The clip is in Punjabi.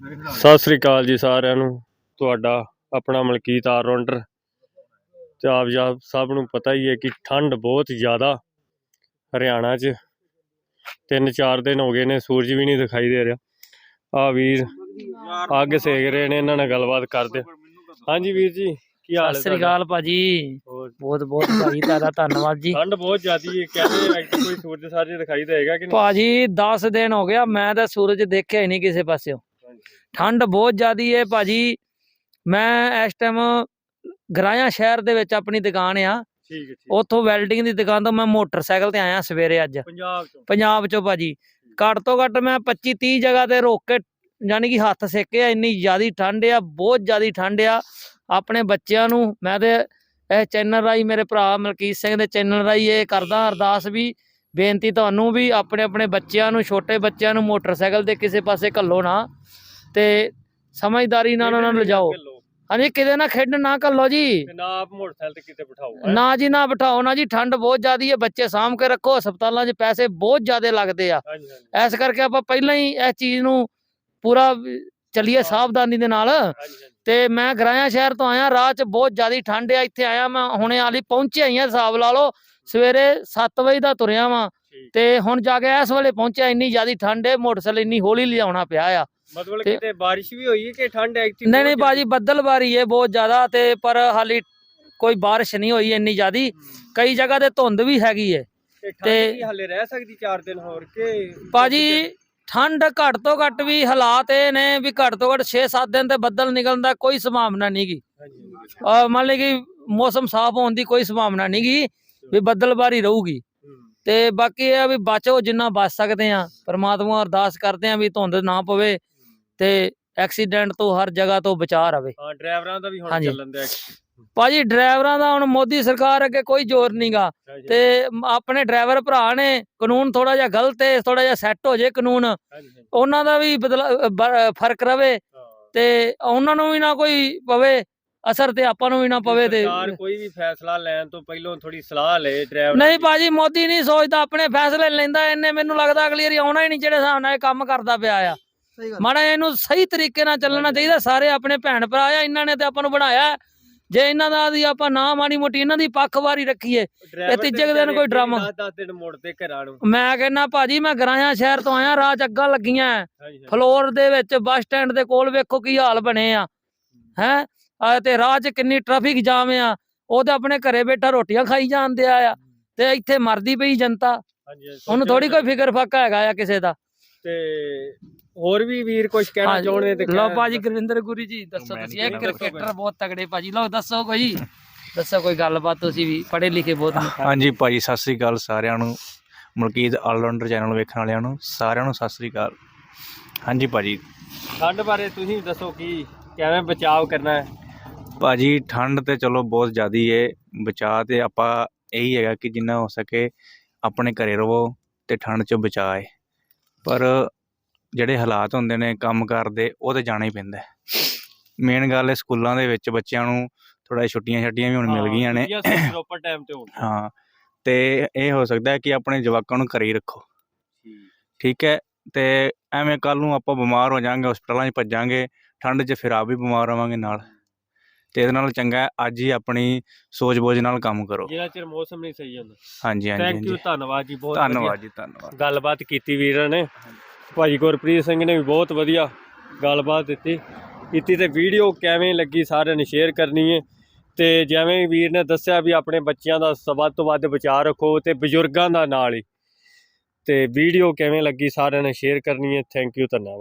ਸਤਿ ਸ੍ਰੀ ਅਕਾਲ ਜੀ ਸਾਰਿਆਂ ਨੂੰ। ਤੁਹਾਡਾ ਆਪਣਾ ਮਲਕੀਤ ਆਲਰਾਊਂਡਰ ਤੇ ਆਪ ਸਭ ਨੂੰ ਪਤਾ ਹੀ ਹੈ ਕਿ ਠੰਡ ਬਹੁਤ ਜ਼ਿਆਦਾ ਹਰਿਆਣਾ 'ਚ। ਤਿੰਨ ਚਾਰ ਦਿਨ ਹੋ ਗਏ ਨੇ ਸੂਰਜ ਵੀ ਨਹੀਂ ਦਿਖਾਈ ਦੇ ਰਿਹਾ। ਆ ਵੀਰ ਅੱਗ ਸੇਕ ਰਹੇ ਨੇ ਇਹਨਾਂ ਨਾਲ ਗੱਲਬਾਤ ਕਰਦੇ। ਹਾਂਜੀ ਵੀਰ ਜੀ ਕੀ ਹਾਲ ਸਤਿ ਸ੍ਰੀ ਅਕਾਲ ਭਾਜੀ। ਬਹੁਤ ਬਹੁਤ ਭਾਜੀ ਤੁਹਾਡਾ ਧੰਨਵਾਦ ਜੀ। ਠੰਡ ਬਹੁਤ ਜ਼ਿਆਦੀ ਹੈ ਕਹਿੰਦੇ ਐਕਟ ਕੋਈ ਸੂਰਜ ਸਾਰਜ ਦਿਖਾਈ ਦੇਗਾ ਕਿ ਨਹੀਂ? ਭਾਜੀ 10 ਦਿਨ ਹੋ ਗਿਆ ਮੈਂ ਤਾਂ ਸੂਰਜ ਦੇਖਿਆ ਹੀ ਨਹੀਂ ਕਿਸੇ ਪਾਸਿਓਂ। ਠੰਡ ਬਹੁਤ ਜ਼ਿਆਦੀ ਹੈ ਭਾਜੀ। ਮੈਂ ਇਸ ਟਾਈਮ ਗਰਾਇਆ ਸ਼ਹਿਰ ਦੇ ਵਿੱਚ ਆਪਣੀ ਦੁਕਾਨ ਆ। ਠੀਕ ਹੈ ਠੀਕ ਉੱਥੋਂ ਵੈਲਡਿੰਗ ਦੀ ਦੁਕਾਨ ਤੋਂ ਮੈਂ ਮੋਟਰਸਾਈਕਲ ਤੇ ਆਇਆ ਸਵੇਰੇ ਅੱਜ। ਪੰਜਾਬ ਪੰਜਾਬ ਚੋਂ ਭਾਜੀ। ਘੱਟ ਤੋਂ ਘੱਟ ਮੈਂ 25 30 ਜਗ੍ਹਾ ਤੇ ਰੋਕ ਕੇ ਯਾਨੀ ਕਿ ਹੱਥ ਸੇਕੇ ਆ। ਇੰਨੀ ਜ਼ਿਆਦੀ ਠੰਡ ਆ ਬਹੁਤ ਜ਼ਿਆਦੀ ਠੰਡ ਆ। ਆਪਣੇ ਬੱਚਿਆਂ ਨੂੰ ਮੈਂ ਤੇ ਇਹ ਚੈਨਲ ਰਾਹੀਂ ਮੇਰੇ ਭਰਾ ਮਲਕੀਤ ਸਿੰਘ ਦੇ ਚੈਨਲ ਰਾਹੀਂ ਇਹ ਕਰਦਾ ਅਰਦਾਸ ਵੀ। ਬੇਨਤੀ ਤੁਹਾਨੂੰ ਵੀ ਆਪਣੇ ਆਪਣੇ ਬੱਚਿਆਂ ਨੂੰ ਛੋਟੇ ਬੱਚਿਆਂ ਨੂੰ ਮੋਟਰਸਾਈਕਲ ਤੇ ਕਿਸੇ ਪਾਸੇ ਘੱਲੋ ਨਾ। ਤੇ ਸਮਝਦਾਰੀ ਨਾਲ ਉਹਨਾਂ ਨੂੰ ਲਿਜਾਓ। ਹਾਂਜੀ ਕਿਤੇ ਨਾ ਖੇਡਣ ਨਾ ਘੱਲੋ ਜੀ। ਤੇ ਨਾ ਆਪ ਮੋਟਰਸਾਈਕਲ ਤੇ ਕਿਤੇ ਬਿਠਾਓ? ਨਾ ਜੀ ਨਾ ਬਿਠਾਓ ਨਾ ਜੀ ਠੰਡ ਬਹੁਤ ਜ਼ਿਆਦੀ ਹੈ ਬੱਚੇ ਸਾਂਭ ਕੇ ਰੱਖੋ ਹਸਪਤਾਲਾਂ 'ਚ ਪੈਸੇ ਬਹੁਤ ਜ਼ਿਆਦੇ ਲੱਗਦੇ ਆ। ਇਸ ਕਰਕੇ ਆਪਾਂ ਪਹਿਲਾਂ ਹੀ ਇਸ ਚੀਜ਼ ਨੂੰ ਪੂਰਾ ਚੱਲੀਏ ਸਾਵਧਾਨੀ ਦੇ ਨਾਲ। ਤੇ ਮੈਂ ਗਰਾਇਆ ਸ਼ਹਿਰ ਤੋਂ ਆਇਆ ਰਾਹ 'ਚ ਬਹੁਤ ਜ਼ਿਆਦੀ ਠੰਡ ਆ ਇੱਥੇ ਆਇਆ ਮੈਂ ਹੁਣੇ ਆਲੀ ਪਹੁੰਚਿਆ ਹੀ ਆ ਹਿਸਾਬ ਲਾ ਲਓ ਸਵੇਰੇ 7 ਵਜੇ ਦਾ ਤੁਰਿਆ ਵਾਂ। ਤੇ ਹੁਣ ਜਾ ਕੇ ਇਸ ਵੇਲੇ ਪਹੁੰਚਿਆ ਇੰਨੀ ਜ਼ਿਆਦੀ ਠੰਡ ਹੈ ਮੋਟਰਸਾਈਕਲ ਇੰਨੀ ਹੌਲੀ ਲਿਆਉਣਾ ਪਿਆ ਆ। ਮਤਲਬ ਤੇ- ਕਿਤੇ ਬਾਰਿਸ਼ ਵੀ ਹੋਈ ਹੈ ਕਿ ਠੰਡ ਹੈ ਇੱਥੇ? ਨਹੀਂ ਨਹੀਂ ਬਾਜੀ ਬੱਦਲਬਾਰੀ ਹੈ ਬਹੁਤ ਜ਼ਿਆਦਾ ਤੇ ਪਰ ਹਾਲੀ ਕੋਈ ਬਾਰਿਸ਼ ਨਹੀਂ ਹੋਈ ਇੰਨੀ ਜ਼ਿਆਦੀ। ਕਈ ਜਗ੍ਹਾ ਤੇ ਧੁੰਦ ਵੀ ਹੈਗੀ ਹੈ। ਤੇ ਠੰਡ ਹਲੇ ਰਹਿ ਸਕਦੀ 4 ਦਿਨ ਹੋਰ ਕਿ ਭਾਜੀ ਠੰਡ ਘੱਟ ਤੋਂ ਘੱਟ ਵੀ ਹਾਲਾਤ ਇਹ ਨੇ ਵੀ ਘੱਟ ਤੋਂ ਘੱਟ 6-7 ਦਿਨ ਤੇ ਬੱਦਲ ਨਿਕਲਣ ਦਾ ਕੋਈ ਸੰਭਾਵਨਾ ਨਹੀਂਗੀ ਹਾਂਜੀ। ਮੰਨ ਲਈ ਕਿ ਮੌਸਮ ਸਾਫ਼ ਹੋਣ ਦੀ ਕੋਈ ਸੰਭਾਵਨਾ ਨਹੀਂਗੀ ਵੀ ਬੱਦਲਬਾਰੀ ਰਹੂਗੀ। ਹੂੰ। ਤੇ ਬਾਕੀ ਇਹ ਆ ਵੀ ਬਚੋ ਜਿੰਨਾ ਬਚ ਸਕਦੇ ਆ ਪਰਮਾਤਮਾ ਅਰਦਾਸ ਕਰਦੇ ਆ ਵੀ ਧੁੰਦ ਨਾ ਪਵੇ। ਤੇ ਐਕਸੀਡੈਂਟ ਤੋਂ ਹਰ ਜਗ੍ਹਾ ਤੋਂ ਬਚਾ ਰਵੇ। ਹਾਂ ਡਰਾਈਵਰਾਂ ਦਾ ਵੀ ਹੁਣ। ਚੱਲਣ ਦਿਆ। ਭਾਜੀ ਡਰਾਈਵਰਾਂ ਦਾ ਹੁਣ ਮੋਦੀ ਸਰਕਾਰ ਅੱਗੇ ਕੋਈ ਜ਼ੋਰ ਨਹੀਂਗਾ ਤੇ ਆਪਣੇ ਡਰਾਈਵਰ ਭਰਾ ਨੇ ਕਾਨੂੰਨ ਥੋੜਾ ਜਿਹਾ ਗਲਤ ਹੈ ਥੋੜਾ ਜਿਹਾ ਸੈੱਟ ਹੋ ਜੇ ਕਾਨੂੰਨ ਉਹਨਾਂ ਦਾ ਵੀ ਫ਼ਰਕ ਰਵੇ। ਤੇ ਉਹਨਾਂ ਨੂੰ ਵੀ ਨਾ ਕੋਈ ਪਵੇ ਅਸਰ ਤੇ ਆਪਾਂ ਨੂੰ ਵੀ ਨਾ ਪਵੇ ਤੇ ਸਰਕਾਰ ਕੋਈ ਵੀ ਫੈਸਲਾ ਲੈਣ ਤੋਂ ਪਹਿਲਾਂ ਥੋੜੀ ਸਲਾਹ ਲਏ ਡਰਾਈਵਰ ਨਹੀਂ ਭਾਜੀ ਮੋਦੀ ਨਹੀਂ ਸੋਚਦਾ ਆਪਣੇ ਫੈਸਲੇ ਲੈਂਦਾ ਇਹਨੇ ਮੈਨੂੰ ਲੱਗਦਾ ਅਗਲੀ ਵਾਰੀ ਆਉਣਾ ਹੀ ਨਹੀਂ ਜਿਹੜੇ ਹਿਸਾਬ ਨਾਲ ਇਹ ਕੰਮ ਕਰਦਾ ਪਿਆ ਆ। ਮਾੜਾ ਇਹਨੂੰ ਸਹੀ ਤਰੀਕੇ ਨਾਲ ਚੱਲਣਾ ਚਾਹੀਦਾ ਸਾਰੇ ਆਪਣੇ ਭੈਣ ਭਰਾ ਆ ਇਹਨਾਂ ਨੇ ਤੇ ਆਪਾਂ ਨੂੰ ਬਣਾਇਆ। ਜੇ ਇਹਨਾਂ ਦਾ ਦੀ ਆਪਾਂ ਨਾ ਮਾੜੀ ਮੋਟੀ ਇਹਨਾਂ ਦੀ ਪੱਖਵਾਰੀ ਰੱਖੀਏ driver ਤੀਜੇ ਦਿਨ ਕੋਈ ਡਰਾਮਾ। 10 ਦਿਨ ਮੁੜਦੇ ਘਰਾਂ ਨੂੰ। ਮੈਂ ਕਹਿੰਦਾ ਭਾਜੀ ਮੈਂ ਗਰਾਇਆ ਸ਼ਹਿਰ ਤੋਂ ਆਇਆ ਰਾਹ ਚ ਅੱਗਾਂ ਲੱਗੀਆਂ। ਫਲੋਰ ਦੇ ਵਿੱਚ ਬੱਸ ਸਟੈਂਡ ਦੇ ਕੋਲ ਵੇਖੋ ਕੀ ਹਾਲ ਬਣੇ ਆ। ਹੈ। ਤੇ ਰਾਹ 'ਚ ਕਿੰਨੀ ਟ੍ਰੈਫਿਕ ਜਾਮ ਆ। ਉਹ ਤੇ ਆਪਣੇ ਘਰੇ ਬੈਠਾ ਰੋਟੀਆਂ ਖਾਈ ਜਾਂਦੇ ਆ ਤੇ ਇੱਥੇ ਮਰਦੀ ਪਈ ਜਨਤਾ। ਉਹਨੂੰ ਥੋੜੀ ਕੋਈ ਫਿਕਰ ਫਾਕਾ ਹੈਗਾ ਆ ਕਿਸੇ ਦਾ। ਤੇ ਹੋਰ ਵੀ ਵੀਰ ਕੁਝ ਕਹਿਣਾ ਚਾਹੁੰਦੇ ਤੇ ਲਓ ਭਾਜੀ ਗੁਰਵਿੰਦਰ ਗੁਰੀ ਜੀ ਦੱਸੋ ਤੁਸੀਂ ਇਹ ਕ੍ਰਿਕਟਰ ਬਹੁਤ ਤਗੜੇ ਭਾਜੀ। ਲਓ ਦੱਸੋ ਕੋਈ। ਦੱਸੋ ਕੋਈ ਗੱਲਬਾਤ ਤੁਸੀਂ ਵੀ ਪੜ੍ਹੇ ਲਿਖੇ ਬਹੁਤ। ਹਾਂਜੀ ਭਾਜੀ ਸਤਿ ਸ੍ਰੀ ਅਕਾਲ ਸਾਰਿਆਂ ਨੂੰ। ਮਲਕੀਤ ਆਲਰਾਊਂਡਰ ਚੈਨਲ ਵੇਖਣ ਵਾਲਿਆਂ ਨੂੰ ਸਾਰਿਆਂ ਨੂੰ ਸਤਿ ਸ੍ਰੀ ਅਕਾਲ। ਹਾਂਜੀ ਭਾਜੀ। ਠੰਡ ਬਾਰੇ ਤੁਸੀਂ ਦੱਸੋ ਕੀ ਕਿਵੇਂ ਬਚਾਅ ਕਰਨਾ ਹੈ? ਭਾਜੀ ਠੰਡ ਤੇ ਚਲੋ ਬਹੁਤ ਜ਼ਿਆਦੀ ਏ। ਬਚਾਅ ਤੇ ਆਪਾਂ ਇਹੀ ਹੈਗਾ ਕਿ ਜਿੰਨਾ ਹੋ ਸਕੇ ਆਪਣੇ ਘਰੇ ਰਹੋ ਤੇ ਠੰਡ 'ਚ ਬਚਾਏ ਪਰ ਜਿਹੜੇ ਹਾਲਾਤ ਹੁੰਦੇ ਨੇ ਕੰਮ ਕਰਦੇ ਉਹ ਤੇ ਜਾਣਾ ਹੀ ਪੈਂਦਾ ਮੇਨ ਗੱਲ ਹੈ ਸਕੂਲਾਂ ਦੇ ਵਿੱਚ ਬੱਚਿਆਂ ਨੂੰ ਥੋੜਾ ਛੁੱਟੀਆਂ ਛੱਟੀਆਂ ਵੀ ਹੁਣ ਮਿਲ ਗਈਆਂ ਨੇ। ਪ੍ਰੋਪਰ ਟਾਈਮ ਤੇ ਹੋਣ ਹਾਂ ਤੇ ਇਹ ਹੋ ਸਕਦਾ ਹੈ ਕਿ ਆਪਣੇ ਜਵਾਕਾਂ ਨੂੰ ਘਰੇ ਹੀ ਰੱਖੋ। ਠੀਕ। ਹੈ ਤੇ ਐਵੇਂ ਕੱਲ ਨੂੰ ਆਪਾਂ ਬਿਮਾਰ ਹੋ ਜਾਾਂਗੇ ਹਸਪਤਾਲਾਂ 'ਚ ਭੱਜਾਂਗੇ ਠੰਡ 'ਚ ਫਿਰ ਆਪ ਵੀ ਬਿਮਾਰ ਹੋਵਾਂਗੇ ਨਾਲ। ਤੇ ਇਹਦੇ ਨਾਲ ਚੰਗਾ ਹੈ ਅੱਜ ਹੀ ਆਪਣੀ ਸੋਚ ਬੋਝ ਨਾਲ ਕੰਮ ਕਰੋ। ਜਿਹੜਾ ਚਿਰ ਮੌਸਮ ਨਹੀਂ ਸਹੀ ਹੁੰਦਾ। ਹਾਂਜੀ ਹਾਂਜੀ ਥੈਂਕ ਯੂ ਧੰਨਵਾਦ ਜੀ ਬਹੁਤ ਧੰਨਵਾਦ ਜੀ ਧੰਨਵਾਦ। ਗੱਲਬਾਤ ਕੀਤੀ ਵੀਰਾਂ ਨੇ। ਭਾਜੀ ਗੁਰਪ੍ਰੀਤ ਸਿੰਘ ਨੇ ਵੀ ਬਹੁਤ ਵਧੀਆ ਗੱਲਬਾਤ ਦਿੱਤੀ। ਕੀਤੀ ਤੇ ਵੀਡੀਓ ਕਿਵੇਂ ਲੱਗੀ ਸਾਰਿਆਂ ਨੇ ਸ਼ੇਅਰ ਕਰਨੀ ਹੈ ਤੇ ਜਿਵੇਂ ਵੀਰ ਨੇ ਦੱਸਿਆ ਵੀ ਆਪਣੇ ਬੱਚਿਆਂ ਦਾ ਸ- ਵੱਧ ਤੋਂ ਵੱਧ ਬਚਾਅ ਰੱਖੋ ਤੇ ਬਜ਼ੁਰਗਾਂ ਦਾ ਨਾਲ ਹੀ ਤੇ ਵੀਡੀਓ ਕਿਵੇਂ ਲੱਗੀ ਸਾਰਿਆਂ ਨੇ ਸ਼ੇਅਰ ਕਰਨੀ ਹੈ ਥੈਂਕ ਯੂ ਧੰਨਵਾਦ।